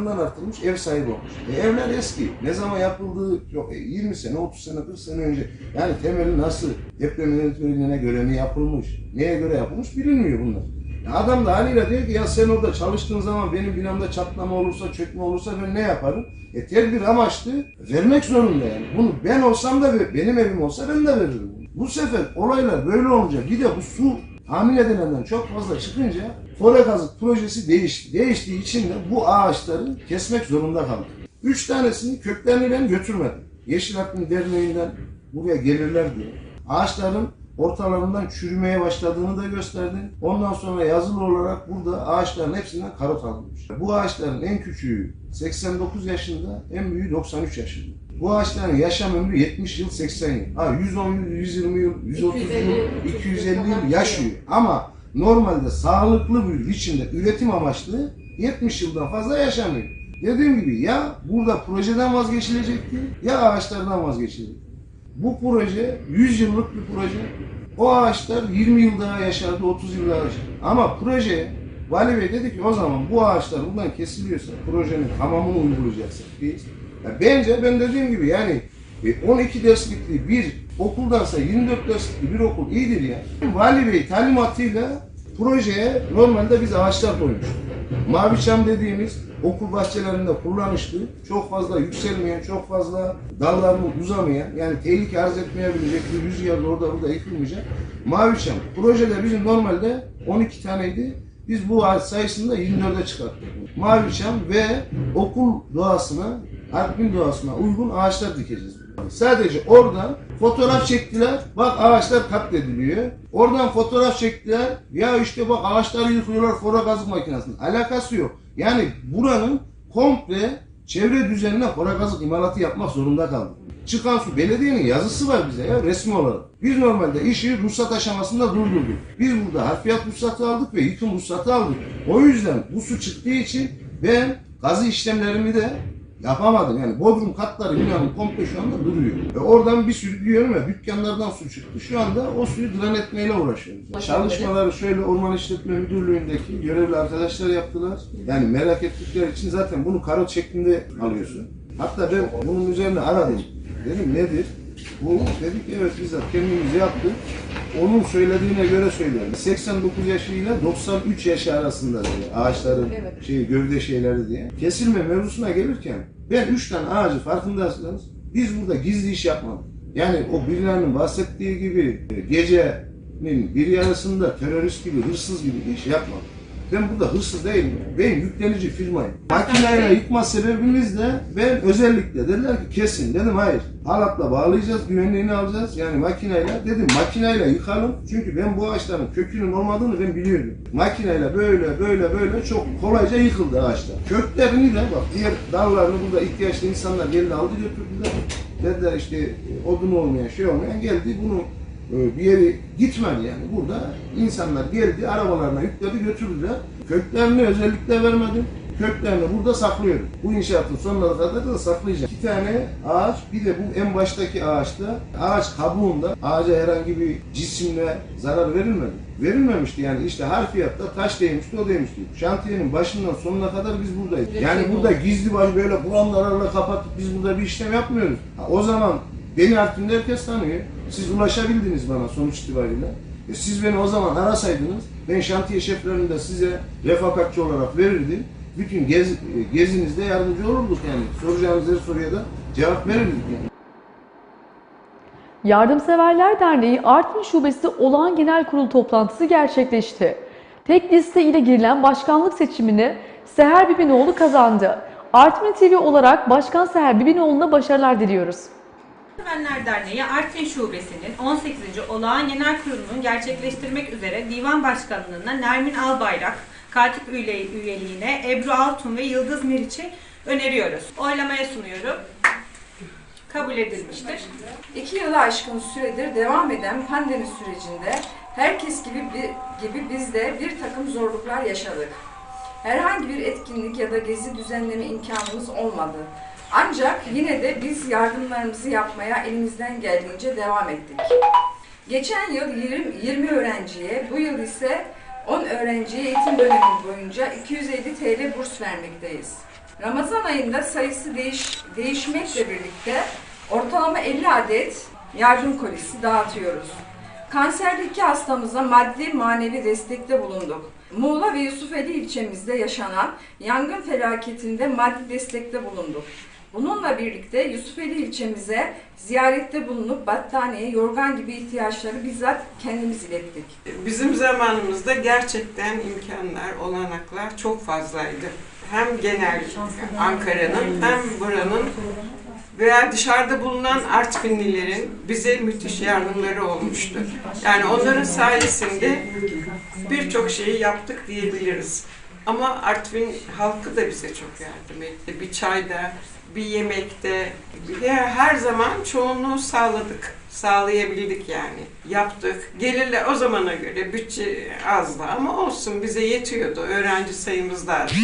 Artırılmış ev sahibi olmuş. E, evler eski. Ne zaman yapıldığı yok. E, 20 sene, 30 sene, 40 sene önce. Yani temeli nasıl deprem yönetmeliğine göre mi yapılmış? Neye göre yapılmış bilinmiyor bunlar. Ya adam da haliyle diyor ki ya sen orada çalıştığın zaman benim binamda çatlama olursa, çökme olursa ben ne yaparım? E tedbir amaçlı vermek zorunda yani. Bunu ben olsam da benim evim olsa ben de veririm. Bu sefer olaylar böyle olunca bir de bu su tahmin edilenden çok fazla çıkınca fore kazık projesi değişti. Değiştiği için de bu ağaçları kesmek zorunda kaldık. Üç tanesini köklerini ben götürmedim. Yeşil Akın Derneği'nden buraya gelirler diye. Ağaçların ortalarından çürümeye başladığını da gösterdi. Ondan sonra yazılı olarak burada ağaçların hepsinden karot alınmış. Bu ağaçların en küçüğü 89 yaşında, en büyüğü 93 yaşında. Bu ağaçların yaşam ömrü 70 yıl, 80 yıl. Ha 110 yıl, 120 yıl, 130 yıl, 250 yıl yaşıyor. Ama normalde sağlıklı bir biçimde üretim amaçlı 70 yıldan fazla yaşamıyor. Dediğim gibi ya burada projeden vazgeçilecekti ya ağaçlardan vazgeçilecekti. Bu proje 100 yıllık bir proje. O ağaçlar 20 yıl daha yaşardı, 30 yıl daha yaşardı. Ama projeye Vali Bey dedi ki o zaman bu ağaçlar buradan kesiliyorsa projenin tamamını uygulayacaksak biz. Ya bence ben dediğim gibi yani e, 12 derslikli bir okuldansa 24 derslikli bir okul iyidir ya. Vali Bey talimatıyla projeye normalde biz ağaçlar koymuştuk. Mavi çam dediğimiz okul bahçelerinde kullanışlı, çok fazla yükselmeyen, çok fazla dallarını uzamayan, yani tehlike arz etmeyebilecek bir rüzgarda orada burada yıkılmayacak. Mavi çam. Projede bizim normalde 12 taneydi. Biz bu ağaç sayısını da 24'e çıkarttık. Mavi çam ve okul doğasına, Artvin doğasına uygun ağaçlar dikeceğiz. Sadece oradan fotoğraf çektiler. Bak ağaçlar katlediliyor. Oradan fotoğraf çektiler. Ya işte bak ağaçları yıkıyorlar fora gazı makinesinin. Alakası yok. Yani buranın komple çevre düzenine fora gazı imalatı yapmak zorunda kaldık. Çıkan su belediyenin yazısı var bize ya resmi olarak. Biz normalde işi ruhsat aşamasında durdurduk. Biz burada harfiyat ruhsatı aldık ve yıkım ruhsatı aldık. O yüzden bu su çıktığı için ben gazı işlemlerimi de Yapamadım yani bodrum katları binanın komple şu anda duruyor. Ve oradan bir sürü diyorum ya dükkanlardan su çıktı. Şu anda o suyu dren etmeyle uğraşıyoruz. Çalışmaları şöyle Orman İşletme Müdürlüğü'ndeki görevli arkadaşlar yaptılar. Yani merak ettikleri için zaten bunu karot şeklinde alıyorsun. Hatta ben bunun üzerine aradım. Dedim nedir? Bu dedik evet bizzat kendimiz yaptık. Onun söylediğine göre söylüyorum. 89 yaşıyla 93 yaşı arasında diye ağaçların Evet. şey gövde şeyleri diye. Kesilme mevzusuna gelirken ben 3 tane ağacı farkındaysanız biz burada gizli iş yapmadık. Yani o birilerinin bahsettiği gibi e, gecenin bir yarısında terörist gibi, hırsız gibi iş yapmadık. Ben burada hırsız değilim. Ben yüklenici firmayım. Makineyle yıkma sebebimiz de ben özellikle dediler ki kesin. Dedim hayır. Halatla bağlayacağız, güvenliğini alacağız. Yani makineyle dedim makineyle yıkalım. Çünkü ben bu ağaçların kökünün olmadığını ben biliyordum. Makineyle böyle böyle böyle çok kolayca yıkıldı ağaçlar. Köklerini de bak diğer dallarını burada ihtiyaçlı insanlar geldi aldı götürdüler. Dediler işte e, odun olmayan şey olmayan geldi bunu bir yere gitmedi yani. Burada insanlar geldi, arabalarına yükledi, götürdüler. Köklerini özellikle vermedim. Köklerini burada saklıyorum. Bu inşaatın sonuna kadar da saklayacağım. İki tane ağaç, bir de bu en baştaki ağaçta, ağaç kabuğunda ağaca herhangi bir cisimle zarar verilmedi. Verilmemişti yani işte harfiyatta taş değmişti, o değmişti. Şantiyenin başından sonuna kadar biz buradayız. Yani burada gizli baş böyle bulanlarla kapatıp biz burada bir işlem yapmıyoruz. Ha, o zaman Beni Artvin'de herkes tanıyor. Siz ulaşabildiniz bana sonuç itibariyle. E siz beni o zaman arasaydınız, ben şantiye şeflerini de size refakatçi olarak verirdim. Bütün gez, e, gezinizde yardımcı olurduk yani. Soracağınız her soruya da cevap verirdik yani. Yardımseverler Derneği Artvin Şubesi olağan genel kurul toplantısı gerçekleşti. Tek liste ile girilen başkanlık seçimini Seher Bibinoğlu kazandı. Artvin TV olarak Başkan Seher Bibinoğlu'na başarılar diliyoruz. Öğretmenler Derneği Artvin Şubesi'nin 18. Olağan Genel Kurulu'nun gerçekleştirmek üzere Divan Başkanlığı'na Nermin Albayrak, katip üye- üyeliğine Ebru Altun ve Yıldız Meriç'i öneriyoruz. Oylamaya sunuyorum. Kabul edilmiştir. İki yılı aşkın süredir devam eden pandemi sürecinde herkes gibi, gibi biz de bir takım zorluklar yaşadık. Herhangi bir etkinlik ya da gezi düzenleme imkanımız olmadı. Ancak yine de biz yardımlarımızı yapmaya elimizden geldiğince devam ettik. Geçen yıl 20, 20 öğrenciye, bu yıl ise 10 öğrenciye eğitim dönemi boyunca 250 TL burs vermekteyiz. Ramazan ayında sayısı değiş, değişmekle birlikte ortalama 50 adet yardım kolisi dağıtıyoruz. Kanserdeki hastamıza maddi manevi destekte bulunduk. Muğla ve Yusufeli ilçemizde yaşanan yangın felaketinde maddi destekte bulunduk. Bununla birlikte Yusufeli ilçemize ziyarette bulunup battaniye, yorgan gibi ihtiyaçları bizzat kendimiz ilettik. Bizim zamanımızda gerçekten imkanlar, olanaklar çok fazlaydı. Hem genel Ankara'nın hem buranın veya dışarıda bulunan Artvinlilerin bize müthiş yardımları olmuştu. Yani onların sayesinde birçok şeyi yaptık diyebiliriz. Ama Artvin halkı da bize çok yardım etti. Bir çayda, bir yemekte, her, her zaman çoğunluğu sağladık. Sağlayabildik yani. Yaptık. Gelirle o zamana göre bütçe azdı ama olsun bize yetiyordu. Öğrenci sayımız da azdı.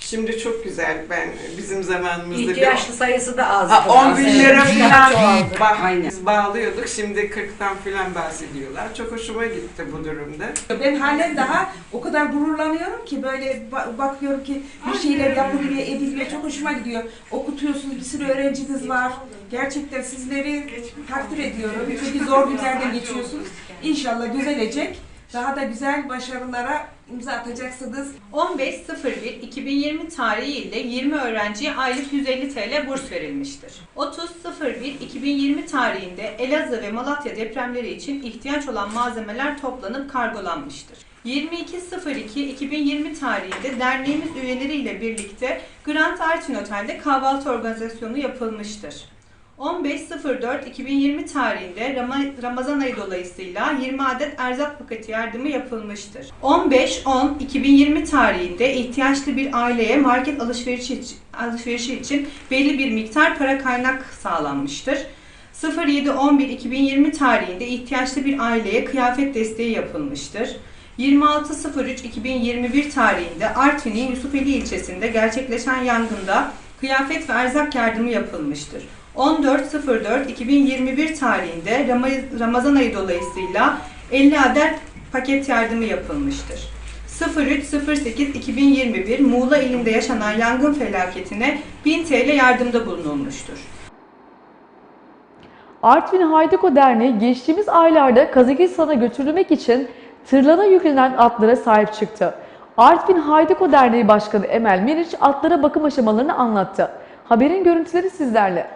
Şimdi çok güzel. Ben bizim zamanımızda bir İhtiyaçlı sayısı da az. Ha, 10 bin lira falan çoğaldı. ba- Aynen. biz bağlıyorduk. Şimdi 40'tan falan bahsediyorlar. Çok hoşuma gitti bu durumda. Ben halen daha o kadar gururlanıyorum ki böyle ba- bakıyorum ki bir şeyler yapılıyor, ediliyor. Çok hoşuma gidiyor. Okutuyorsunuz, bir sürü öğrenciniz var. Gerçekten sizleri takdir ediyorum. Çünkü zor günlerden geçiyorsunuz. İnşallah düzelecek. Daha da güzel başarılara imza atacaksınız. 15.01.2020 tarihiyle 20 öğrenciye aylık 150 TL burs verilmiştir. 30.01.2020 tarihinde Elazığ ve Malatya depremleri için ihtiyaç olan malzemeler toplanıp kargolanmıştır. 22.02.2020 tarihinde derneğimiz üyeleriyle birlikte Grand Artin Otel'de kahvaltı organizasyonu yapılmıştır. 15.04.2020 tarihinde Rama- Ramazan ayı dolayısıyla 20 adet erzak paketi yardımı yapılmıştır. 15.10.2020 tarihinde ihtiyaçlı bir aileye market alışverişi için, alışverişi için belli bir miktar para kaynak sağlanmıştır. 07.11.2020 tarihinde ihtiyaçlı bir aileye kıyafet desteği yapılmıştır. 26.03.2021 tarihinde Artvin'in Yusufeli ilçesinde gerçekleşen yangında kıyafet ve erzak yardımı yapılmıştır. 14.04.2021 tarihinde Rama- Ramazan ayı dolayısıyla 50 adet paket yardımı yapılmıştır. 03.08.2021 Muğla ilinde yaşanan yangın felaketine 1000 TL yardımda bulunulmuştur. Artvin Haydiko Derneği geçtiğimiz aylarda Kazakistan'a götürülmek için tırlara yüklenen atlara sahip çıktı. Artvin Haydiko Derneği Başkanı Emel Meriç atlara bakım aşamalarını anlattı. Haberin görüntüleri sizlerle.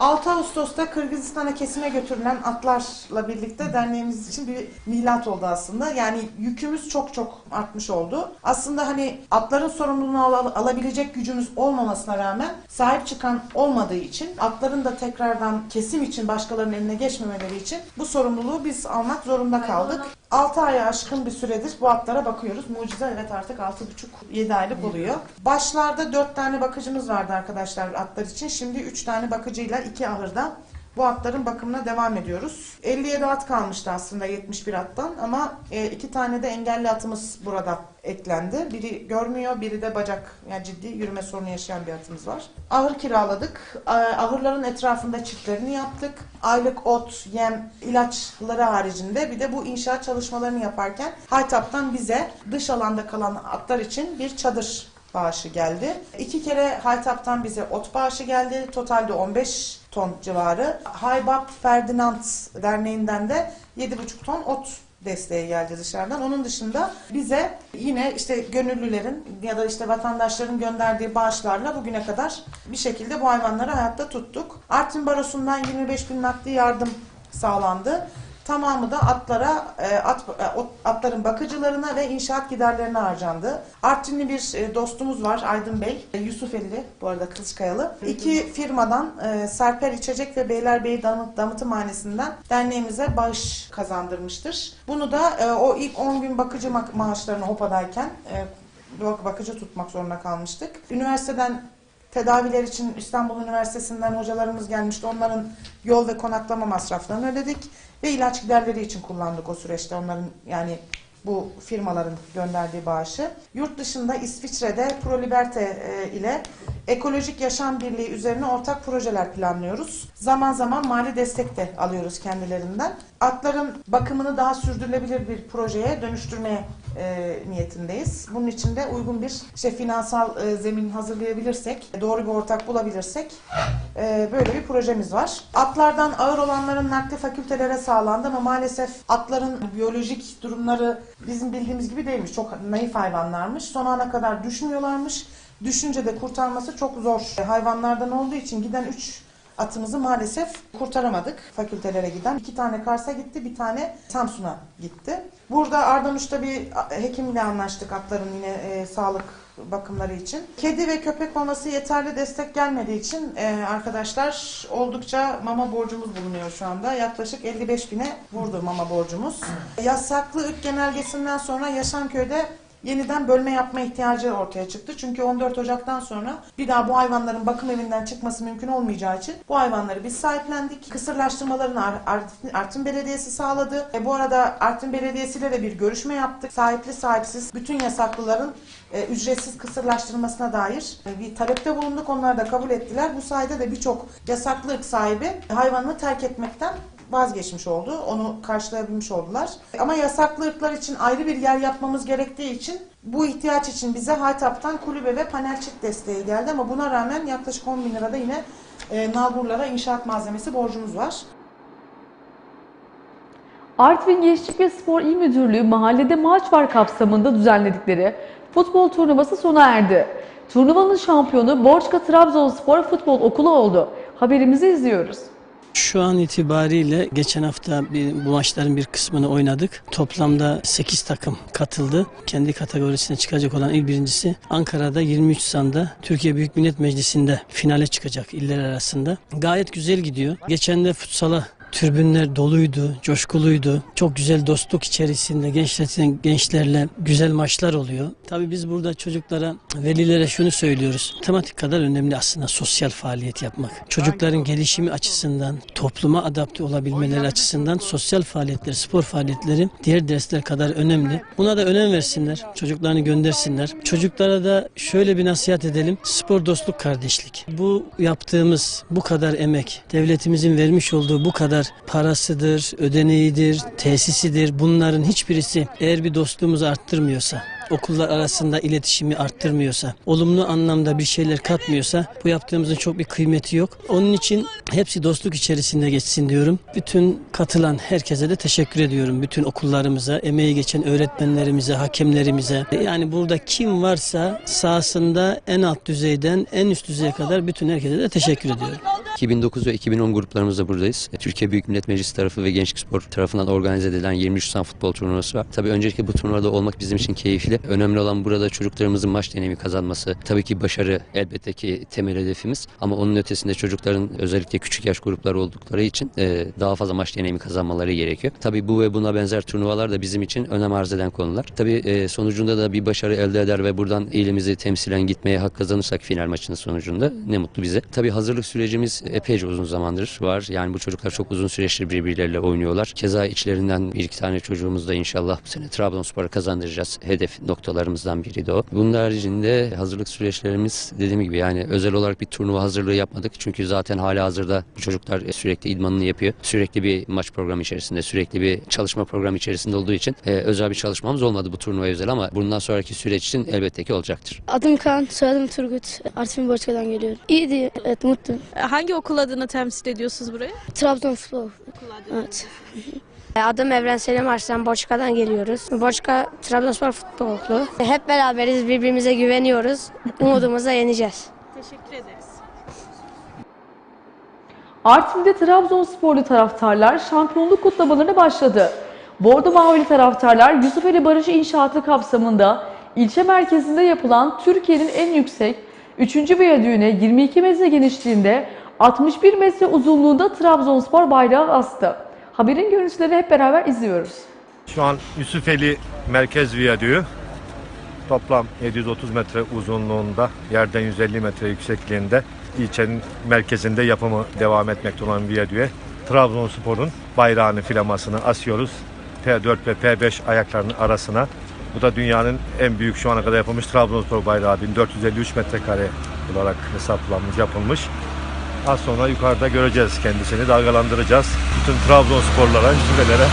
6 Ağustos'ta Kırgızistan'a kesime götürülen atlarla birlikte derneğimiz için bir milat oldu aslında. Yani yükümüz çok çok artmış oldu. Aslında hani atların sorumluluğunu al- alabilecek gücümüz olmamasına rağmen sahip çıkan olmadığı için atların da tekrardan kesim için başkalarının eline geçmemeleri için bu sorumluluğu biz almak zorunda kaldık. 6 aya aşkın bir süredir bu atlara bakıyoruz. Mucize evet artık 6,5-7 aylık oluyor. Başlarda 4 tane bakıcımız vardı arkadaşlar atlar için. Şimdi 3 tane bakıcıyla 2 ahırda bu atların bakımına devam ediyoruz. 57 at kalmıştı aslında 71 attan ama 2 tane de engelli atımız burada eklendi. Biri görmüyor, biri de bacak yani ciddi yürüme sorunu yaşayan bir atımız var. Ahır kiraladık. Ahırların etrafında çiftlerini yaptık. Aylık ot, yem, ilaçları haricinde bir de bu inşaat çalışmalarını yaparken Haytap'tan bize dış alanda kalan atlar için bir çadır bağışı geldi. İki kere Haytap'tan bize ot bağışı geldi. Totalde 15 ton civarı. Haybap Ferdinand Derneği'nden de 7,5 ton ot desteği geldi dışarıdan. Onun dışında bize yine işte gönüllülerin ya da işte vatandaşların gönderdiği bağışlarla bugüne kadar bir şekilde bu hayvanları hayatta tuttuk. Artvin Barosu'ndan 25 bin nakdi yardım sağlandı. Tamamı da atlara, e, at, e, atların bakıcılarına ve inşaat giderlerine harcandı. Artvinli bir e, dostumuz var Aydın Bey, e, Yusufelli bu arada Kılıçkayalı. İki firmadan Serper İçecek ve Beylerbeyi Damıt, Damıtım Hanesi'nden derneğimize bağış kazandırmıştır. Bunu da o ilk 10 gün bakıcı ma- maaşlarını HOPA'dayken bak- bakıcı tutmak zorunda kalmıştık. Üniversiteden tedaviler için İstanbul Üniversitesi'nden hocalarımız gelmişti. Onların yol ve konaklama masraflarını ödedik ve ilaç giderleri için kullandık o süreçte. Onların yani bu firmaların gönderdiği bağışı. Yurt dışında İsviçre'de ProLiberte ile ekolojik yaşam birliği üzerine ortak projeler planlıyoruz. Zaman zaman mali destek de alıyoruz kendilerinden. Atların bakımını daha sürdürülebilir bir projeye dönüştürmeye e, niyetindeyiz. Bunun için de uygun bir işte finansal e, zemin hazırlayabilirsek, doğru bir ortak bulabilirsek e, böyle bir projemiz var. Atlardan ağır olanların nakli fakültelere sağlandı ama maalesef atların biyolojik durumları bizim bildiğimiz gibi değilmiş. Çok naif hayvanlarmış. Son ana kadar düşmüyorlarmış. Düşünce de kurtarması çok zor. Hayvanlardan olduğu için giden 3 atımızı maalesef kurtaramadık fakültelere giden. İki tane Kars'a gitti, bir tane Samsun'a gitti. Burada Ardamış'ta bir hekimle anlaştık atların yine e, sağlık bakımları için. Kedi ve köpek maması yeterli destek gelmediği için e, arkadaşlar oldukça mama borcumuz bulunuyor şu anda. Yaklaşık 55 bine vurdu mama borcumuz. Yasaklı ırk genelgesinden sonra Yaşamköy'de yeniden bölme yapma ihtiyacı ortaya çıktı. Çünkü 14 Ocak'tan sonra bir daha bu hayvanların bakım evinden çıkması mümkün olmayacağı için bu hayvanları biz sahiplendik. Kısırlaştırmalarını Ar- Artvin, Artvin Belediyesi sağladı. E, bu arada Artvin Belediyesi ile de bir görüşme yaptık. Sahipli sahipsiz bütün yasaklıların e, ücretsiz kısırlaştırmasına dair e, bir talepte bulunduk. Onlar da kabul ettiler. Bu sayede de birçok yasaklı ırk sahibi hayvanını terk etmekten vazgeçmiş oldu. Onu karşılayabilmiş oldular. Ama yasaklı ırklar için ayrı bir yer yapmamız gerektiği için bu ihtiyaç için bize Haytap'tan kulübe ve panel çift desteği geldi ama buna rağmen yaklaşık 10 bin lirada yine e, nalburlara inşaat malzemesi borcumuz var. Artvin Gençlik ve Spor İl Müdürlüğü mahallede maç var kapsamında düzenledikleri futbol turnuvası sona erdi. Turnuvanın şampiyonu Borçka Trabzonspor Futbol Okulu oldu. Haberimizi izliyoruz. Şu an itibariyle geçen hafta bir, bu maçların bir kısmını oynadık. Toplamda 8 takım katıldı. Kendi kategorisine çıkacak olan il birincisi Ankara'da 23 Nisan'da Türkiye Büyük Millet Meclisi'nde finale çıkacak iller arasında. Gayet güzel gidiyor. Geçen de futsala Türbünler doluydu, coşkuluydu. Çok güzel dostluk içerisinde gençlerle, gençlerle güzel maçlar oluyor. Tabii biz burada çocuklara, velilere şunu söylüyoruz. Tematik kadar önemli aslında sosyal faaliyet yapmak. Çocukların gelişimi açısından, topluma adapte olabilmeleri açısından sosyal faaliyetler, spor faaliyetleri diğer dersler kadar önemli. Buna da önem versinler, çocuklarını göndersinler. Çocuklara da şöyle bir nasihat edelim. Spor, dostluk, kardeşlik. Bu yaptığımız bu kadar emek, devletimizin vermiş olduğu bu kadar parasıdır, ödeneğidir, tesisidir. Bunların hiçbirisi eğer bir dostluğumuzu arttırmıyorsa, okullar arasında iletişimi arttırmıyorsa, olumlu anlamda bir şeyler katmıyorsa bu yaptığımızın çok bir kıymeti yok. Onun için hepsi dostluk içerisinde geçsin diyorum. Bütün katılan herkese de teşekkür ediyorum. Bütün okullarımıza, emeği geçen öğretmenlerimize, hakemlerimize. Yani burada kim varsa sahasında en alt düzeyden en üst düzeye kadar bütün herkese de teşekkür ediyorum. 2009 ve 2010 gruplarımızda buradayız. Türkiye Büyük Millet Meclisi tarafı ve Gençlik Spor tarafından organize edilen 23 Nisan futbol turnuvası var. Tabii öncelikle bu turnuvada olmak bizim için keyifli. Önemli olan burada çocuklarımızın maç deneyimi kazanması. Tabii ki başarı elbette ki temel hedefimiz. Ama onun ötesinde çocukların özellikle küçük yaş grupları oldukları için e, daha fazla maç deneyimi kazanmaları gerekiyor. Tabii bu ve buna benzer turnuvalar da bizim için önem arz eden konular. Tabii e, sonucunda da bir başarı elde eder ve buradan ilimizi temsilen gitmeye hak kazanırsak final maçının sonucunda ne mutlu bize. Tabii hazırlık sürecimiz epeyce uzun zamandır var. Yani bu çocuklar çok uzun süreçtir birbirleriyle oynuyorlar. Keza içlerinden bir iki tane çocuğumuz da inşallah bu sene Trabzonspor'a kazandıracağız. Hedef noktalarımızdan biri de o. Bunun haricinde hazırlık süreçlerimiz dediğim gibi yani özel olarak bir turnuva hazırlığı yapmadık. Çünkü zaten hala hazırda bu çocuklar sürekli idmanını yapıyor. Sürekli bir maç programı içerisinde, sürekli bir çalışma programı içerisinde olduğu için e, özel bir çalışmamız olmadı bu turnuva özel ama bundan sonraki süreç için elbette ki olacaktır. Adım Kaan, soyadım Turgut. Artvin Borçka'dan geliyorum. İyiydi, evet mutluyum. Hangi okul adına temsil ediyorsunuz burayı? Trabzonspor. Evet. Adım Evren Selim Arslan, Borçka'dan geliyoruz. Borçka Trabzonspor futbol okulu. Hep beraberiz, birbirimize güveniyoruz. Umudumuza yeneceğiz. Teşekkür ederiz. Artvin'de Trabzonsporlu taraftarlar şampiyonluk kutlamalarına başladı. Bordo Mavili taraftarlar Yusufeli Barışı İnşaatı kapsamında ilçe merkezinde yapılan Türkiye'nin en yüksek 3. viyadüğüne 22 metre genişliğinde 61 metre uzunluğunda Trabzonspor bayrağı astı. Haberin görüntüleri hep beraber izliyoruz. Şu an Yusufeli Merkez Viyadüğü toplam 730 metre uzunluğunda, yerden 150 metre yüksekliğinde ilçenin merkezinde yapımı devam etmekte olan viyadüğe Trabzonspor'un bayrağını, flamasını asıyoruz. T4 ve P5 ayaklarının arasına. Bu da dünyanın en büyük şu ana kadar yapılmış Trabzonspor bayrağı 1453 metrekare olarak hesaplanmış, yapılmış. Az sonra yukarıda göreceğiz kendisini, dalgalandıracağız. Bütün Trabzonsporlara, Yusuf'elere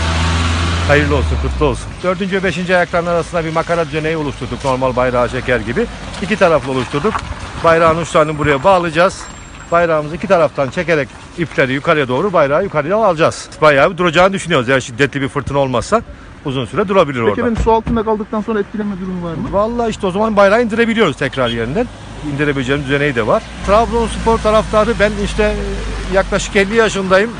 hayırlı olsun, kutlu olsun. Dördüncü ve beşinci ayakların arasında bir makara düzeneği oluşturduk. Normal bayrağı çeker gibi. İki taraflı oluşturduk. Bayrağın uçlarını buraya bağlayacağız. Bayrağımızı iki taraftan çekerek ipleri yukarıya doğru bayrağı yukarıya alacağız. Bayağı duracağını düşünüyoruz. Eğer şiddetli bir fırtına olmazsa uzun süre durabilir Peki orada. efendim su altında kaldıktan sonra etkilenme durumu var mı? Vallahi işte o zaman bayrağı indirebiliyoruz tekrar yerinden. İndirebileceğimiz düzeneği de var. Trabzonspor taraftarı ben işte e, yaklaşık 50 yaşındayım.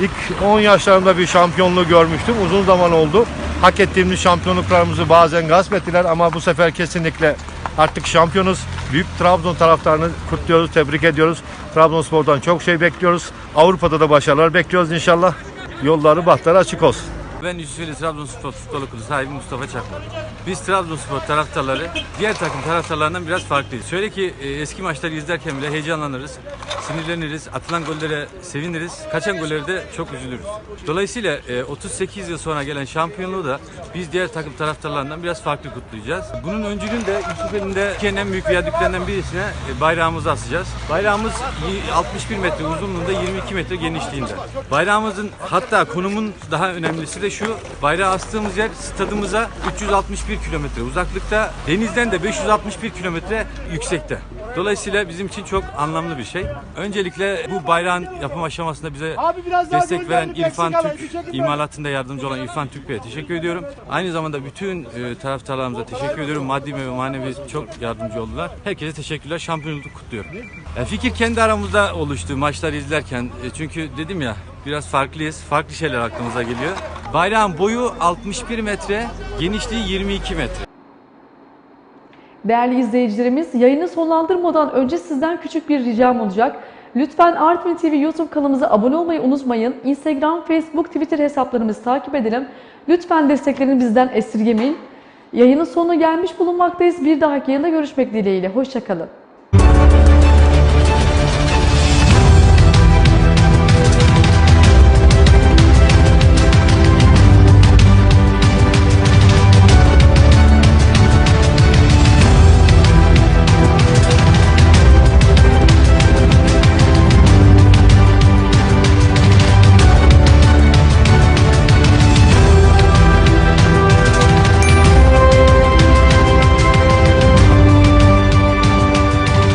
İlk 10 yaşlarımda bir şampiyonluğu görmüştüm. Uzun zaman oldu. Hak ettiğimiz şampiyonluklarımızı bazen gasp ettiler ama bu sefer kesinlikle artık şampiyonuz. Büyük Trabzon taraftarını kutluyoruz, tebrik ediyoruz. Trabzonspor'dan çok şey bekliyoruz. Avrupa'da da başarılar bekliyoruz inşallah. Yolları bahtları açık olsun. Ben Yusufeli Trabzonspor Futbol Okulu sahibi Mustafa Çakmak. Biz Trabzonspor taraftarları diğer takım taraftarlarından biraz farklıyız. Şöyle ki e, eski maçları izlerken bile heyecanlanırız, sinirleniriz, atılan gollere seviniriz, kaçan gollere de çok üzülürüz. Dolayısıyla e, 38 yıl sonra gelen şampiyonluğu da biz diğer takım taraftarlarından biraz farklı kutlayacağız. Bunun öncülüğünü de Yusufeli'nde Türkiye'nin en büyük viyadüklerinden birisine e, bayrağımızı asacağız. Bayrağımız y- 61 metre uzunluğunda 22 metre genişliğinde. Bayrağımızın hatta konumun daha önemlisi de şu. Bayrağı astığımız yer stadımıza 361 kilometre uzaklıkta. Denizden de 561 kilometre yüksekte. Dolayısıyla bizim için çok anlamlı bir şey. Öncelikle bu bayrağın yapım aşamasında bize destek veren İrfan Türk imalatında yardımcı olan İrfan Türk Bey'e teşekkür ediyorum. Aynı zamanda bütün e, taraftarlarımıza teşekkür ediyorum. Maddi ve manevi çok yardımcı oldular. Herkese teşekkürler. Şampiyonluğu kutluyorum. Ya fikir kendi aramızda oluştu maçları izlerken. E, çünkü dedim ya biraz farklıyız. Farklı şeyler aklımıza geliyor. Bayrağın boyu 61 metre, genişliği 22 metre. Değerli izleyicilerimiz, yayını sonlandırmadan önce sizden küçük bir ricam olacak. Lütfen Artvin TV YouTube kanalımıza abone olmayı unutmayın. Instagram, Facebook, Twitter hesaplarımızı takip edelim. Lütfen desteklerini bizden esirgemeyin. Yayının sonuna gelmiş bulunmaktayız. Bir dahaki yayında görüşmek dileğiyle. Hoşçakalın.